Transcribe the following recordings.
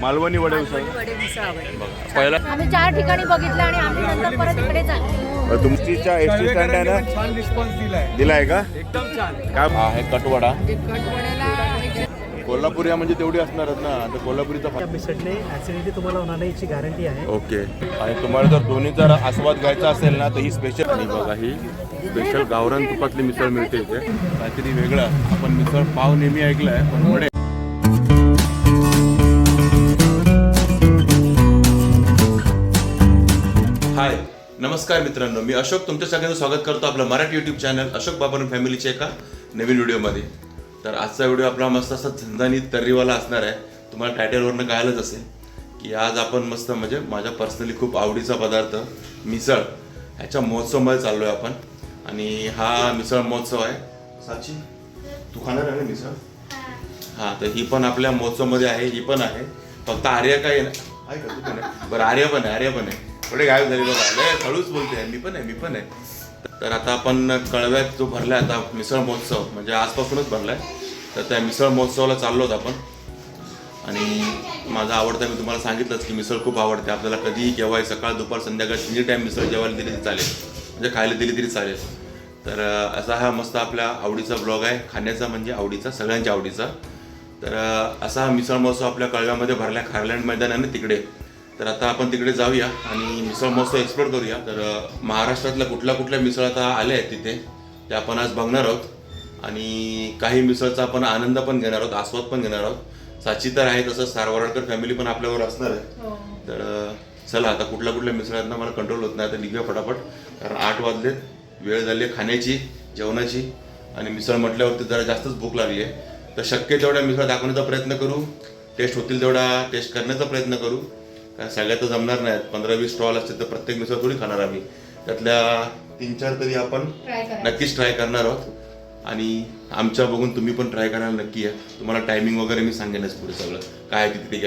मालवणी वडे उसळ. पहिला आम्ही चार ठिकाणी बघितलं आणि आम्ही नंतर परत आलो तुमचीच्या एस टी स्टँड आहे ना छान रिस्पॉन्स दिलाय. दिलाय का? एकदम छान. काय हा आहे कटवडा. कोल्हापुरी म्हणजे तेवढी असणारच ना. आता कोल्हापुरीचा ॲसिडिटी तुम्हाला होणार नाही याची गॅरंटी आहे. ओके. आणि तुम्हाला जर दोन्ही जर आस्वाद घ्यायचा असेल ना तर ही स्पेशल आणि बघा ही स्पेशल गावरान तुपातली मिसळ मिळते इथे. काहीतरी वेगळं. आपण मिसळ पाव नेहमी ऐकलंय पण वडे नमस्कार मित्रांनो मी अशोक तुमच्या सगळ्यांचं स्वागत करतो आपलं मराठी यूट्यूब चॅनल अशोक बाबन फॅमिलीच्या एका नवीन व्हिडिओमध्ये. तर आजचा व्हिडिओ आपला मस्त असा झंझानीत तर्रीवाला असणार आहे. तुम्हाला टायटलवरनं कळायलाच असेल की आज आपण मस्त म्हणजे माझ्या पर्सनली खूप आवडीचा पदार्थ मिसळ ह्याच्या महोत्सवमध्ये चाललो आहे आपण. आणि हा मिसळ महोत्सव आहे. साची तू खाणार आहे ना मिसळ? हा तर ही पण आपल्या महोत्सवमध्ये आहे ही पण आहे. फक्त आर्य काय आहे का? तू पण आहे? बरं आर्य पण आहे आर्य पण आहे. थोडे गायब झाले बघा लय हळूच बोलते मी पण आहे मी पण आहे. तर आता आपण कळव्यात जो भरलाय आता मिसळ महोत्सव म्हणजे आजपासूनच भरला आहे तर त्या मिसळ महोत्सवाला चाललो आहोत आपण. आणि माझा आवडता मी तुम्हाला सांगितलंच की मिसळ खूप आवडते. आपल्याला कधीही केव्हाही सकाळ दुपार संध्याकाळ तिन्ही टाईम मिसळ जेवायला दिली तरी चालेल. म्हणजे खायला दिली तरी चालेल. तर असा हा मस्त आपल्या आवडीचा ब्लॉग आहे. खाण्याचा म्हणजे आवडीचा सगळ्यांच्या आवडीचा. तर असा हा मिसळ महोत्सव आपल्या कळव्यामध्ये भरला खारलँड मैदान आहे ना तिकडे. तर आता आपण तिकडे जाऊया आणि मिसळ महोत्सव एक्सप्लोर करूया. तर महाराष्ट्रातल्या कुठल्या कुठल्या मिसळ आता आल्या आहेत तिथे ते आपण आज बघणार आहोत. आणि काही मिसळचा आपण आनंद पण घेणार आहोत आस्वाद पण घेणार आहोत. साची तर आहे तसं सारवाडकर फॅमिली पण आपल्यावर असणार आहे. तर अं, चला आता कुठल्या कुठल्या मिसळ आहेत ना मला कंट्रोल होत नाही आता निघूया फटाफट. कारण आठ वाजलेत वेळ झाली आहे खाण्याची जेवणाची. आणि मिसळ म्हटल्यावरती जरा जास्तच भूक लागली आहे. तर शक्य तेवढ्या मिसळ दाखवण्याचा प्रयत्न करू टेस्ट होतील तेवढा टेस्ट करण्याचा प्रयत्न करू. कारण सगळ्या तर जमणार नाहीत. पंधरा वीस स्टॉल असतील तर प्रत्येक मिसळ थोडी खाणार आम्ही. त्यातल्या तीन चार तरी आपण नक्कीच ट्राय करणार आहोत. आणि आमच्या बघून तुम्ही पण ट्राय करायला नक्की या. तुम्हाला टायमिंग वगैरे मी सांगेनच पुढे सगळं. काय आहे ते तिथे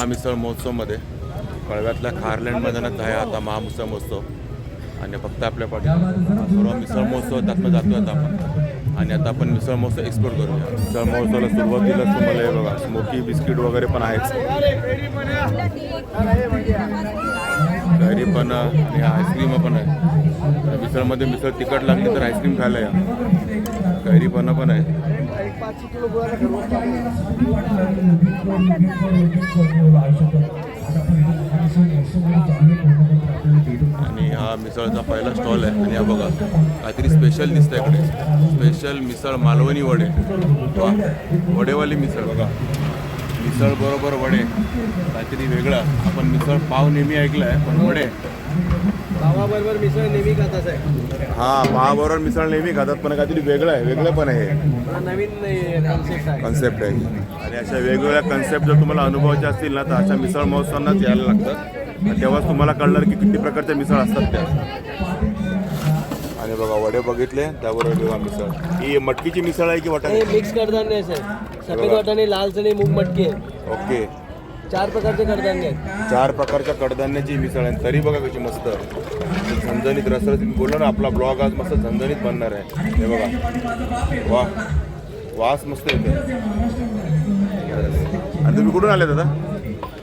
महामिसळ महोत्सवमध्ये कळव्यातल्या खारलँड मैदानात आहे आता महामिसळ महोत्सव. आणि फक्त आपल्या पाठी सर्व मिसळ महोत्सव त्यातनं जातोय आता आपण. आणि आता आपण मिसळ महोत्सव एक्सप्लोर करूया. मिसळ महोत्सवाला सुरुवातीला तुम्हाला हे बघा स्मोकी बिस्किट वगैरे पण आहेच. कैरी पण आणि आईस्क्रीम पण आहे. मिसळमध्ये मिसळ तिखट लागली तर आईस्क्रीम खायला या. कैरीपणा पण पण आहे. आणि हा मिसळचा पहिला स्टॉल आहे. आणि हा बघा काहीतरी स्पेशल दिसतं इकडे. स्पेशल मिसळ मालवणी वडे. वा वडेवाली मिसळ बघा. मिसळ बरोबर वडे. काहीतरी वेगळं. आपण मिसळ पाव नेहमी ऐकलं आहे पण वडे. पावाबरोबर मिसळ नेहमी खात आहे. हा पावाबरोबर मिसळ नेहमी खातात पण काहीतरी वेगळं आहे वेगळं पण आहे. हा नवीन कन्सेप्ट आहे. आणि अशा वेगवेगळ्या कन्सेप्ट जर तुम्हाला अनुभवायचे असतील ना तर अशा मिसळ महोत्सवांनाच यायला लागतात आणि तेव्हाच तुम्हाला कळणार की किती प्रकारच्या मिसळ असतात त्या. आणि बघा वडे बघितले त्याबरोबर बघा मिसळ. ही मटकीची मिसळ आहे की वाटाणे मिक्स आहे सर सफेद वाटाणे लाल चणे मूग मटकी आहे. ओके. चार प्रकारचे कडधान्य आहेत. चार प्रकारच्या कडधान्याची मिसळ आहे. तरी बघा कशी मस्त. झणझणीत रसरशीत बोललो ना आपला ब्लॉग आज मस्त झणझणीत बनणार आहे. हे बघा. वा वास मस्त येते आणि तुम्ही कुठून आले दादा?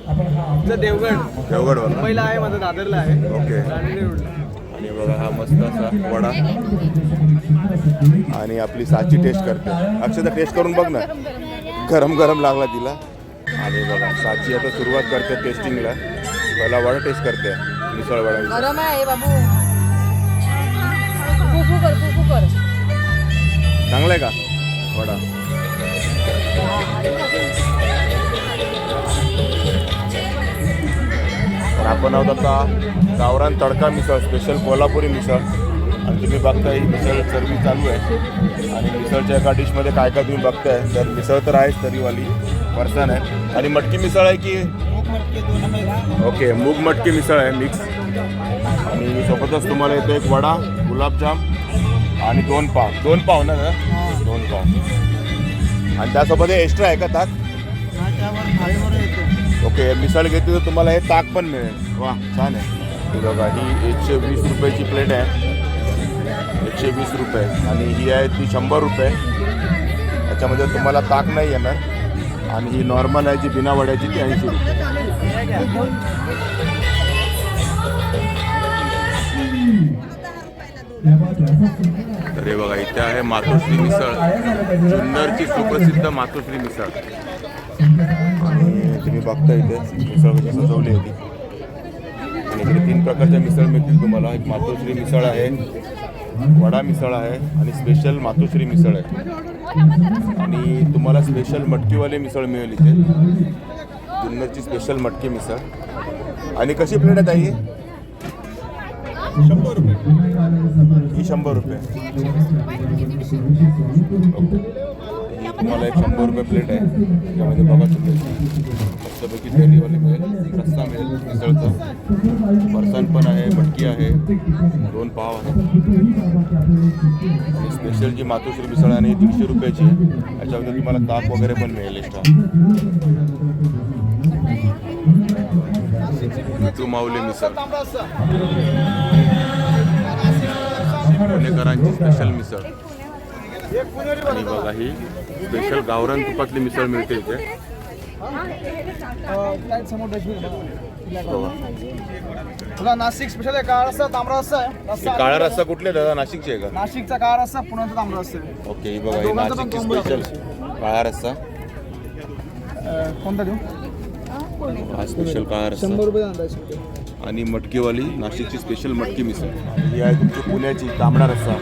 आमचं देवगड. देवगड मुंबईला आहे माझं दादरला आहे. ओके. रोडला. आणि बघा हा मस्त असा वडा. आणि आपली साची टेस्ट करते. अक्षता टेस्ट करून बघ ना. गरम गरम लागला तिला. आणि बघा साची आता सुरुवात करते टेस्टिंगला पहिला वडा टेस्ट करते मिसळ वडा गरम आहे बाबू. फुफू कर फुफू कर. चांगला आहे का? वडा. आपण आहोत आता गावरान तडका मिसळ स्पेशल कोल्हापुरी मिसळ. आणि तुम्ही बघताय ही मिसळ सर्विस चालू आहे. आणि मिसळच्या एका डिशमध्ये काय काय तुम्ही बघताय? तर मिसळ तर आहेच तरीवाली. फरसाण आहे आणि मटकी मिसळ आहे की? ओके मूग मटकी मिसळ आहे मिक्स आणि सोबतच तुम्हाला येतो एक वडा गुलाबजाम आणि दोन पाव. दोन पाव ना? दोन पाव. आणि त्यासोबत हे एक्स्ट्रा आहे का ताक? ओके मिसळ घेतली तर तुम्हाला हे ताक पण मिळेल. वा छान आहे. बघा ही एकशे वीस रुपयाची प्लेट आहे. एकशे वीस रुपये. आणि ही आहे ती शंभर रुपये. त्याच्यामध्ये तुम्हाला ताक नाही येणार. आणि ही नॉर्मल आहे जी बिना वड्याची ती ऐंशी रुपये. तर हे बघा इथे आहे मातोश्री मिसळ. जुन्नरची सुप्रसिद्ध मातोश्री मिसळ. आणि तुम्ही बघता इथे मिसळ कशी सजवली होती. तीन प्रकारच्या मिसळ मिळतील तुम्हाला. एक मातोश्री मिसळ आहे वडा मिसळ आहे आणि स्पेशल मातोश्री मिसळ आहे. आणि तुम्हाला स्पेशल मटकीवाले मिसळ मिळेल इथे. जुन्नरची स्पेशल मटकी मिसळ. आणि कशी प्लेट आहे ताई? शंभर रुपये. ही शंभर रुपये. तुम्हाला एक शंभर रुपये प्लेट आहे. त्यामध्ये बघा तुम्ही. मस्तपैकी तर्रीवाले मिळेल रस्सा मिळेल मिसळचा. फरसाण पण आहे मटकी आहे. दोन पाव आहे आणि स्पेशल जी मातोश्री मिसळ आहे आणि दीडशे रुपयाची याच्यामध्ये तुम्हाला ताप वगैरे पण मिळेल एक्स्ट्रा तू माऊली मिसळ. पुणेकरांची स्पेशल मिसळ. आणि बघा ही. स्पेशल गावरान तुपातली मिसळ मिळते इथे. तुला नाशिक स्पेशल आहे काळा रस्सा तांबडा रस्सा आहे. हे काळा रस्सा कुठले दादा? नाशिकचे आहे का? नाशिकचा काळा रस्सा पुण्याचा तांबडा रस्सा आहे. ओके ही बघा ही दोघांचा पण नाशिकची combo स्पेशल काळा रस्सा. अं, कोणता देऊ? हा स्पेशल काळा रस्सा. शंभर रुपये अंदाज आणि मटकीवाली नाशिकची स्पेशल मटकी मिसळ. ही आहे तुमची पुण्याची तांबडा रस्सा.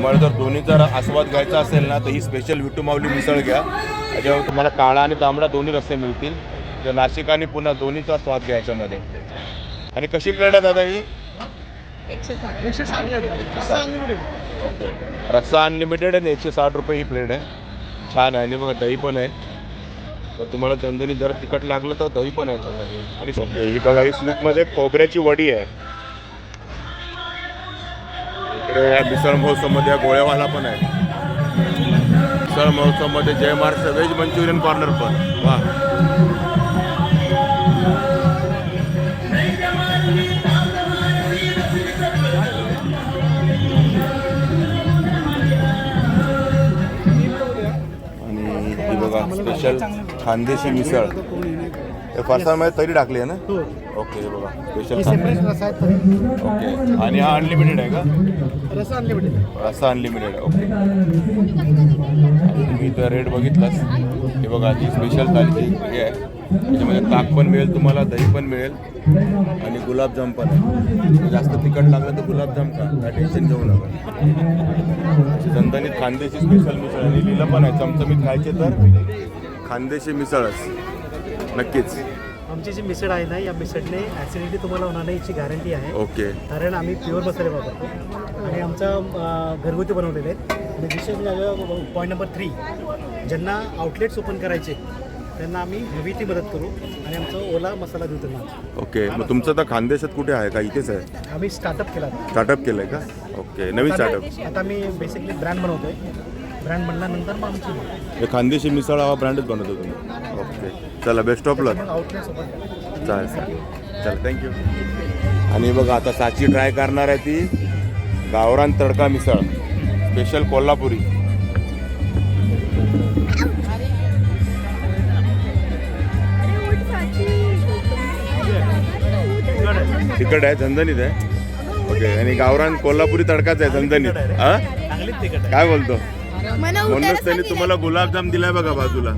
तुम्हाला जर दोन्हीचा जर आस्वाद घ्यायचा असेल ना तर ही स्पेशल विटू माऊली मिसळ घ्या. त्याच्यावर तुम्हाला काळा आणि तांबडा दोन्ही रस्ते मिळतील. तर नाशिक आणि पुन्हा दोन्हीचा स्वाद घ्यायचा मध्ये. आणि कशी प्लेट आहे दादा ही? रस्सा अनलिमिटेड आहे एकशे साठ रुपये ही प्लेट आहे. छान आहे आणि बघा दही पण आहे. तर तुम्हाला चंदनी जर तिखट लागलं तर दही पण आहे आणि ही बघा ही स्वीटमध्ये खोबऱ्याची वडी आहे. इकडे या मिसळ महोत्सवमध्ये या गोळ्यावाला पण आहे. Misal महोत्सवमध्ये Jai Maharashtra veg manchurian corner पण. वा. आणि ही बघा स्पेशल खानदेशी मिसळ. हे फरसाणमध्ये तरी टाकली आहे ना? हो. ओके हे बघा. स्पेशल सेपरेट तरी ओके. आणि हा अनलिमिटेड आहे का? रस्सा अनलिमिटेड रस्सा अनलिमिटेड आहे. ओके. आणि तुम्ही इथं रेट बघितलास? हे बघा ही स्पेशल थालीची हे आहे. त्याच्यामध्ये ताक पण मिळेल तुम्हाला दही पण मिळेल आणि गुलाबजाम पण आहे. जास्त तिखट लागलं तर गुलाबजाम का काय टेन्शन घेऊ नका. झणझणीत खानदेशी स्पेशल मिसळ आणि लिहिलं पण आहे. चमचमीत खायचे तर खानदेशी मिसळच. नक्कीच. आमची जी मिसळ आहे ना या मिसळने ॲसिडिटी तुम्हाला होणार नाही याची गॅरंटी आहे. ओके. कारण आम्ही प्युअर मसाले वापरतो. आणि आमचं घरगुती बनवलेले आहेत. आणि विशेष म्हणजे पॉईंट नंबर थ्री ज्यांना आउटलेट्स ओपन करायचे त्यांना आम्ही हेवीली मदत करू. आणि आमचा ओला मसाला देऊ त्यांना. ओके. मग तुमचं तर खानदेशात कुठे आहे? का इथेच आहे? आम्ही स्टार्टअप केला. स्टार्टअप केलं आहे का? ओके. नवीन स्टार्टअप आता आम्ही बेसिकली ब्रँड बनवतोय. ब्रँड बनल्यानंतर मग आमची खानदेशी मिसळ हा ब्रँडच बनवतो तुम्ही. ओके. चला बेस्ट ऑफ लक चालेल चालेल. चला थँक्यू आणि बघा आता साची ट्राय करणार आहे ती. गावरान तडका मिसळ. स्पेशल कोल्हापुरी. तिखट आहे झणझणीत आहे. ओके आणि गावरान कोल्हापुरी तडकाच आहे झणझणीत. हा? तिकट काय बोलतो? म्हणूनच त्यांनी तुम्हाला गुलाबजाम दिलाय बघा बाजूला.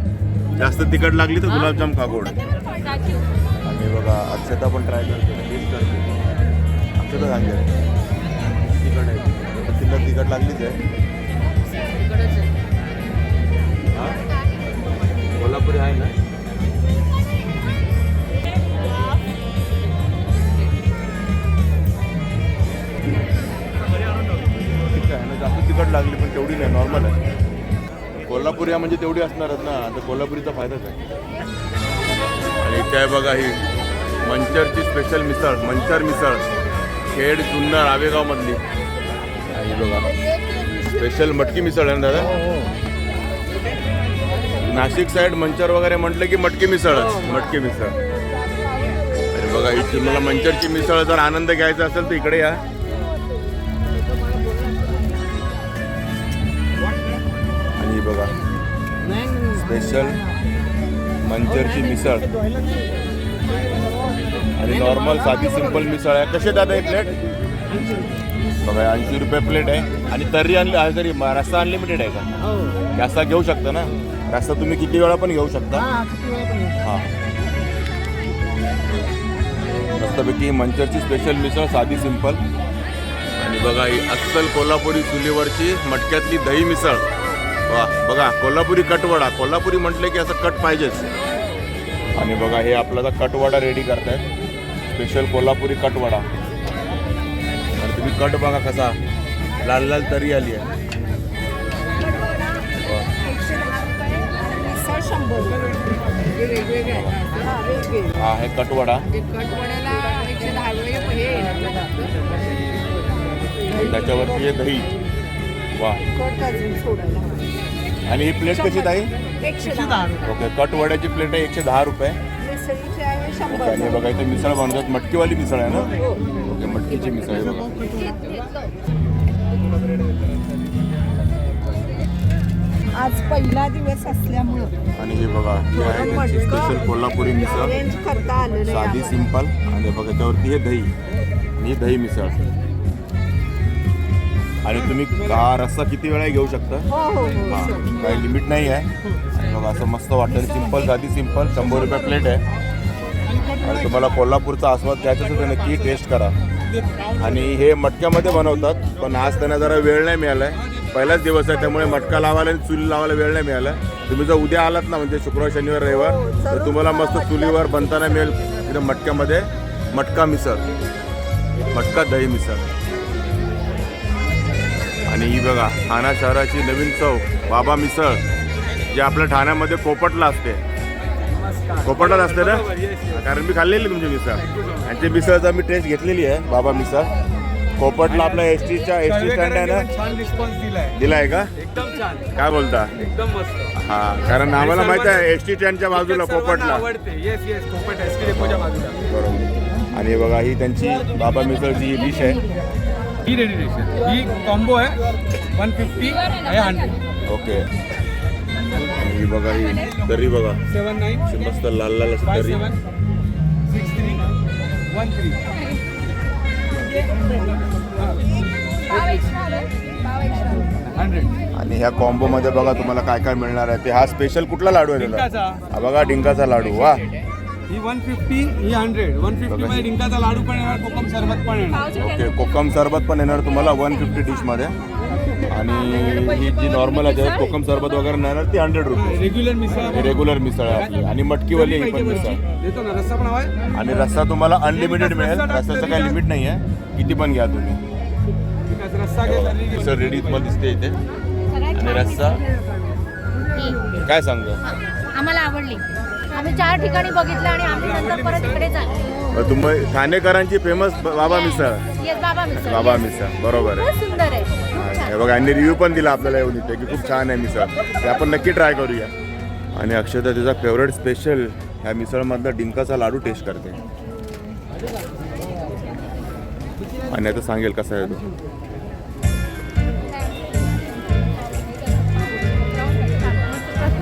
जास्त तिखट लागली तर गुलाबजाम खा गोड. आणि बघा अक्षता पण ट्राय करते टेस्ट करते अक्षता सांगेल. तिखट आहे. तिला तिखट लागलीच आहे. म्हणजे तेवढी असणारच ना. आता कोल्हापुरीचा फायदाच आहे. आणि इथे आहे बघा ही मंचरची स्पेशल मिसळ मंचर मिसळ. खेड जुन्नर आवेगावमधली. बघा. स्पेशल मटकी मिसळ आहे ना दादा? नाशिक साईड मंचर वगैरे म्हटलं की मटकी मिसळच. मटकी मिसळ. अरे बघा ही तुम्हाला मंचरची मिसळ जर आनंद घ्यायचा असेल तर इकडे या. आणि बघा. स्पेशल मंचरची मिसळ. आणि नॉर्मल साधी सिंपल मिसळ आहे. कसे दादा एक प्लेट बघा ऐंशी रुपये प्लेट आहे. आणि तर्री आणली तरी रस्सा अनलिमिटेड आहे का? हो. रस्सा घेऊ शकता ना? रस्सा तुम्ही किती वेळा पण घेऊ शकता. हा. हा. मस्तपैकी मंचरची स्पेशल मिसळ साधी सिंपल आणि बघा ही अस्सल कोल्हापुरी चुलीवरची मटक्यातली दही मिसळ. वा बघा कोल्हापुरी कटवडा. कोल्हापुरी म्हटलं की असं कट पाहिजेच. आणि बघा हे आपल्याला कटवडा रेडी करतायत. स्पेशल कोल्हापुरी कटवडा. आणि तुम्ही कट बघा कसा. लाल लाल तरी आली आहे. हा कटवडा. हे त्याच्यावरती हे दही. वा. आणि ही प्लेट कशी ताई? ओके कट वड्याची प्लेट आहे एकशे दहा रुपये. ओके, आणि हे बघा इथे मिसळ बनवतात. मटकीवाली मिसळ आहे ना? ओके मटकीची मिसळ आहे बघा. आज पहिला दिवस असल्यामुळं आणि हे बघा ही आहे त्यांची स्पेशल कोल्हापुरी मिसळ. अरेंज करता साधी आम्हाला. सिंपल आणि बघा त्याच्यावरती हे दही. आणि ही दही मिसळ. आणि तुम्ही हा रस्सा किती वेळा घेऊ शकता? हो हो हो. हा, काही लिमिट नाही आहे. बघा असं मस्त वाटतं सिंपल साधी सिंपल शंभर रुपये प्लेट आहे. आणि तुम्हाला कोल्हापूरचा आस्वाद घ्यायचा असेल तर नक्की टेस्ट करा. आणि हे मटक्यामध्ये बनवतात पण आज त्यांना जरा वेळ नाही मिळाला आहे पहिलाच दिवस आहे त्यामुळे मटका लावायला आणि चुली लावायला वेळ नाही मिळाला. तुम्ही जर उद्या आलात ना म्हणजे शुक्रवार शनिवार रविवार तर तुम्हाला मस्त चुलीवर बनताना मिळेल तिथे मटक्यामध्ये मटका मिसळ. मटका दही मिसळ. आणि ही बघा ठाणा शहराची नवीन चव बाबा मिसळ जे आपल्या ठाण्यामध्ये कोपटला असते. कोपटलाच असते ना? कारण मी खाल्लेली तुमची मिसळ. यांची मिसळचा मी टेस्ट घेतलेली आहे बाबा मिसळ. कोपटला आपल्या एस टीच्या एस टी स्टँड आहे ना? दिलाय. का? एकदम छान. काय बोलता? एकदम मस्त. हा कारण आम्हाला माहीत आहे एस टी स्टँडच्या बाजूला कोपटला. बरोबर. आणि बघा ही त्यांची बाबा मिसळची ही डिश आहे. ही रेडी डिश आहे. ही कॉम्बो आहे. वन फिफ्टी आहे हंड्रेड ओके. आणि ही बघा ही तर्री बघा. सेवन नाईन अशी मस्त लाल लाल अशी फाय तर्री seven six three one three hundred आणि ह्या कॉम्बो मध्ये बघा तुम्हाला काय काय मिळणार आहे. ते हा स्पेशल कुठला लाडू आहे? डिंकाचा. हा बघा डिंकाचा लाडू. वा. ही वन फिफ्टी ही हंड्रेड वन फिफ्टी मध्ये डिंकाचा लाडू पण येणार कोकम सरबत पण येणार. ओके कोकम सरबत पण येणार तुम्हाला वन फिफ्टी डिशमध्ये. आणि ही जी नॉर्मल आहे त्याच्यात कोकम सरबत वगैरे नाही येणार ती hundred rupees regular misal regular misal आहे आपली. आणि मटकीवाली ही पण मिसळ देतो ना रस्सा पण हवाय. आणि रस्सा तुम्हाला अनलिमिटेड मिळेल. रस्त्याचं काही लिमिट नाही आहे किती पण घ्या तुम्ही. ठीक आहे रस्सा घे तर्री घे. मिसळ रेडी तुम्हाला दिसते इथे. आणि रस्सा? काय सांगतो आम्हाला आवडली. आम्ही चार ठिकाणी बघितलं आणि आम्ही नंतर परत इकडेच आलो तुम्ही ठाणेकरांची फेमस बाबा मिसळ. बाबा मिसळ. बाबा Yes. मिसळ. बरोबर आहे. सुंदर आहे. हे बघा यांनी रिव्ह्यू पण दिला आपल्याला येऊन इथे की खूप छान आहे मिसळ. ते आपण नक्की ट्राय करूया. आणि अक्षता तिचा फेवरेट स्पेशल ह्या मिसळमधला डिंकाचा लाडू टेस्ट करते. आणि आता सांगेल कसा आहे तो.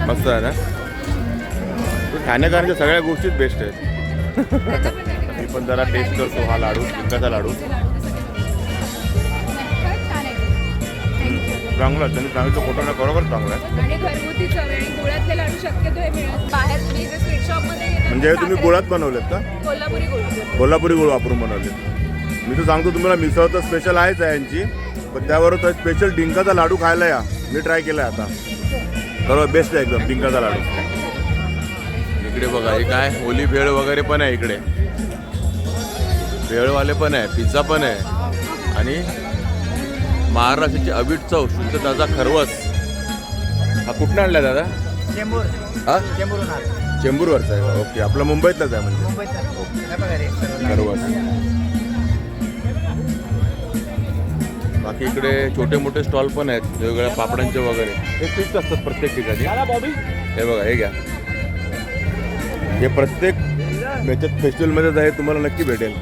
मस्त आहे ना? तो ठाणेकरांच्या सगळ्या गोष्टीच बेस्ट आहेत. मी पण जरा टेस्ट करतो हा लाडू डिंकाचा लाडू. चांगला आहे. त्यांनी सांगितलं फोटो ना बरोबर चांगला आहे. आणि घरगुती चव आहे आणि गुळातले लाडू शक्यतो हे मिळत बाहेर तुम्ही जे स्वीट शॉपमध्ये घेतात म्हणजे हे तुम्ही गुळात बनवलेत का? कोल्हापुरी गुळ कोल्हापुरी गुळ वापरून बनवले मी तर सांगतो तुम्हाला मिसळ तर स्पेशल आहेच आहे यांची. पण त्याबरोबर स्पेशल डिंकाचा लाडू खायला या. मी ट्राय केला आता. बरोबर बेस्ट आहे एकदम डिंकाचा लाडू. इकडे बघा हे काय? ओली भेळ वगैरे पण आहे इकडे. भेळवाले पण आहे पिझ्झा पण आहे. आणि महाराष्ट्राची अवीट चव शुद्ध ताजा खरवस. हा कुठनं आणला दादा? चेंबूर. हा? चेंबूरवरचा आहे. ओके आपला मुंबईतलाच आहे म्हणजे. खरवस. बाकी इकडे छोटे मोठे स्टॉल पण आहेत वेगवेगळ्या पापडांचे वगैरे. हे फिक्स असतात प्रत्येक ठिकाणी. हे बघा हे घ्या. हे प्रत्येक याच्यात फेस्टिवलमध्येच आहे तुम्हाला नक्की भेटेल.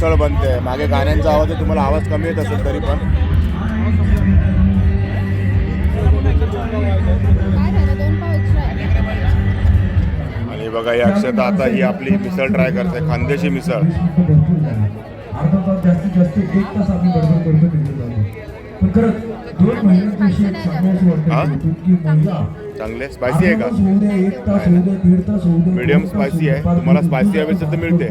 मिसळ बनते मागे गाण्यांचा आवाज आहे तुम्हाला आवाज कमी येत असेल तरी पण आणि बघा ही अक्षता आता ही आपली मिसळ ट्राय करते खानदेशी मिसळ अर्धा तास जास्तीत जास्त एक तास आम्ही गडबड करतो तिथे जातो पण खरंच दोन महिन्यांविषयी एक सांगावंसं हा? वाटतं की की महिला चांगले स्पायसी आहे का एक तास होऊ दे दीड तास होऊ दे होऊ दे, आहे. तुम्हाला दूर हवी असेल तर मिळते.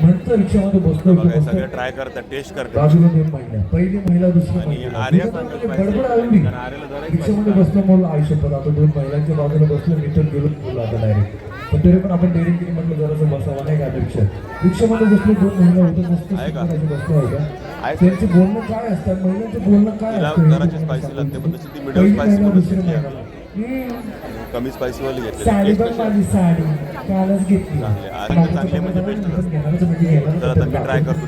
म्हणतं रिक्षामध्ये बसलो बघा हे. सगळे ट्राय करतात टेस्ट करतात बाजूला दोन महिला पहिली महिला दुसरी आणि महिला आर्या कारण आर्याला जरा एक रिक्षामध्ये बसलो मला आयुष्यभर आता दोन महिलांच्या बाजूला बसलो मी तर गेलो बोललो आता डायरेक्ट पण तरी पण आपण डेअरिंग केली म्हटलं जरासं बसावं नाही का रिक्षा रिक्षामध्ये बसलो दोन महिला होत्या मस्त आहे का? सुंदर अशा बसल्या होत्या आहे. त्यांचे बोलणं काय असतं महिलांचं बोलणं काय तिला असतं हे जराशी तुम्हाला spicy लागते, पण तशी ती सांगतो. medium पहिली spicy महिला, म्हणून दुसरी घेतली महिला. हम्म. कमी स्पायसी वाली घेतली साडी आहे? माझी साडी कालच घेतली चांगली. आहे. आरोग्य चांगली आहे म्हणजे तर आता मी try करतो.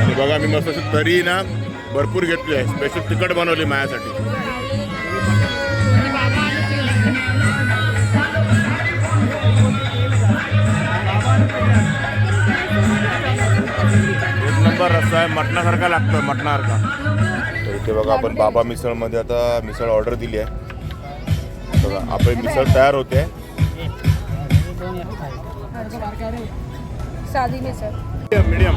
आणि बघा मी मस्त तरी ना भरपूर घेतली आहे. स्पेशल तिखट बनवली माझ्यासाठी. नंबर रस्ता आहे मटणासारखा लागतो मटणासारखा. तर इथे बघा आपण बाबा मिसळमध्ये आता मिसळ ऑर्डर दिली आहे. बघा आपली मिसळ तयार होते. साधी मिसळ. मीडियम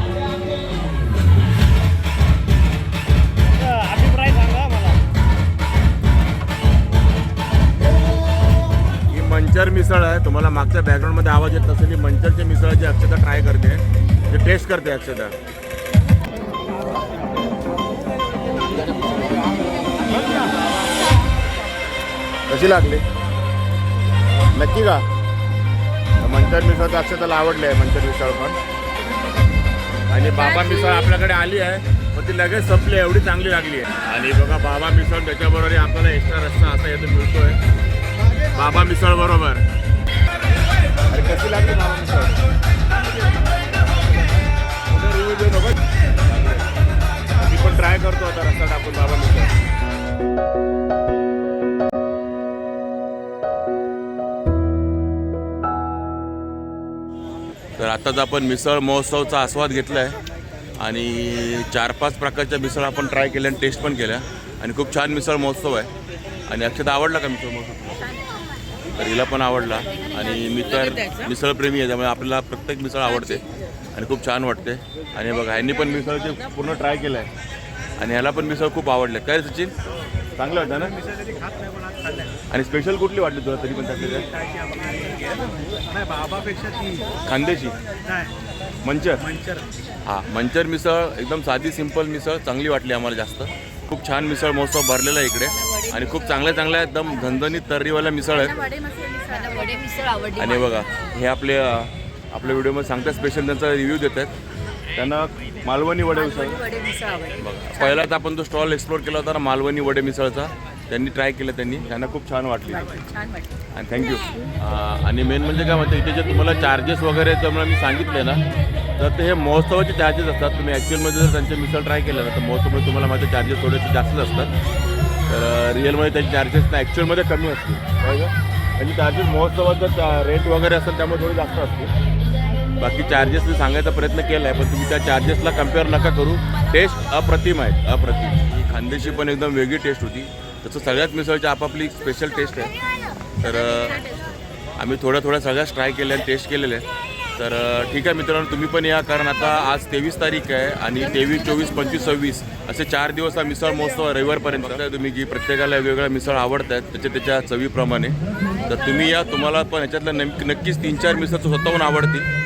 ही मंचर मिसळ आहे. तुम्हाला मागच्या बॅकग्राऊंडमध्ये आवाज येत नसेल ही मंचरची मिसळाची अक्षता ट्राय करते. जे टेस्ट करते अक्षता. कशी लागली? नक्की का? मंचर अक्षर अक्षताला आवडले आहे मंचर मिसळ पण. आणि बाबा मिसळ आपल्याकडे आली आहे पण ती लगेच संपली आहे, एवढी चांगली लागली आहे. आणि बघा बाबा मिसळ त्याच्याबरोबर आपल्याला एक्स्ट्रा रस्ता असा येतो मिळतोय. बाबा मिसळ बरोबर. अरे कशी लागली बाबा मिसळ? मी पण ट्राय करतो आता रस्ता टाकून बाबा मिसळ. तर आताच आपण मिसळ महोत्सवचा आस्वाद घेतला आहे आणि चार पाच प्रकारच्या मिसळ आपण ट्राय केल्या आणि टेस्ट पण केल्या. आणि खूप छान मिसळ महोत्सव आहे. आणि अक्षता आवडला का मिसळ महोत्सव? तर हिला पण आवडला. आणि मी तर मिसळप्रेमी आहे त्यामुळे आपल्याला प्रत्येक मिसळ आवडते. आणि खूप छान वाटते. आणि बघा ह्यांनी पण मिसळचे पूर्ण ट्राय केलं आहे आणि ह्याला पण मिसळ खूप आवडले. काय सचिन? चांगलं वाटतं ना? आणि स्पेशल कुठली वाटली तुला तरी पण त्यातल्या त्यात? बाबापेक्षा ती. खानदेशी? मंचर? मंचर. हा मंचर मिसळ एकदम साधी सिंपल मिसळ चांगली वाटली आम्हाला जास्त. खूप छान मिसळ महोत्सव भरलेला आहे इकडे. आणि खूप चांगल्या चांगल्या एकदम झणझणीत तर्रीवाल्या मिसळ आहेत. वडे मसाले वडे मिसळ आवडली आणि बघा हे आपले आपल्या व्हिडिओमध्ये सांगतात स्पेशल त्यांचा रिव्ह्यू देत आहेत. त्यांना मालवणी वडे मिसळ. बघा पहिलाच आपण तो स्टॉल एक्सप्लोर केला होता ना मालवणी वडे मिसळचा. त्यांनी ट्राय केलं त्यांनी. त्यांना खूप छान वाटली. छान वाटली. आणि थँक्यू आणि मेन म्हणजे काय म्हणतं इथे जे तुम्हाला चार्जेस वगैरे त्यामुळे मी सांगितले ना तर ते हे महोत्सवाचे चार्जेस असतात. तुम्ही ॲक्च्युअलमध्ये जर त्यांचे मिसळ ट्राय केलं ना तर महोत्सवमध्ये तुम्हाला माझे चार्जेस थोडेसे जास्तच असतात. तर रिअलमध्ये त्याचे चार्जेस ना ॲक्च्युअलमध्ये कमी असतील. त्यांचे चार्जेस महोत्सवाचं रेट वगैरे असेल त्यामुळे थोडे जास्त असतील. बाकी चार्जेस मी सांगायचा प्रयत्न केला आहे पण तुम्ही त्या चार्जेसला कंपेअर नका करू. टेस्ट अप्रतिम आहे अप्रतिम. ही खानदेशी पण एकदम वेगळी टेस्ट होती. तसं सगळ्याच मिसळची आपापली स्पेशल टेस्ट आहे. तर आम्ही थोड्या थोड्या सगळ्याच ट्राय केल्या आणि टेस्ट केलेल्या आहे तर ठीक आहे मित्रांनो तुम्ही पण या कारण आता आज तेवीस तारीख आहे आणि तेवीस चोवीस पंचवीस सव्वीस असे चार दिवस हा मिसळ महोत्सव रविवारपर्यंत. बघताय तुम्ही की प्रत्येकाला वेगवेगळ्या मिसळ आवडत आहेत त्याच्या त्याच्या चवीप्रमाणे. तर तुम्ही या तुम्हाला पण ह्याच्यातल्या नक्कीच तीन चार मिसळ स्वतःहून आवडतील.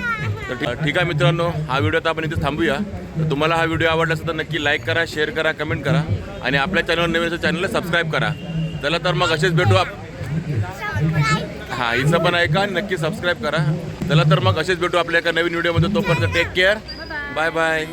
तर ठीक- आहे मित्रांनो हा व्हिडिओ तर आपण इथे थांबूया. तर तुम्हाला हा व्हिडिओ आवडला असेल तर नक्की लाईक करा शेअर करा कमेंट करा. आणि आपल्या चॅनलवर नवीन असेल चॅनलला सबस्क्राईब करा. चला तर मग असेच भेटू आप हां हिचं पण ऐका आणि नक्की सबस्क्राईब करा. चला तर मग असेच भेटू आपल्या एका नवीन व्हिडिओमध्ये. तोपर्यंत टेक केअर बाय बाय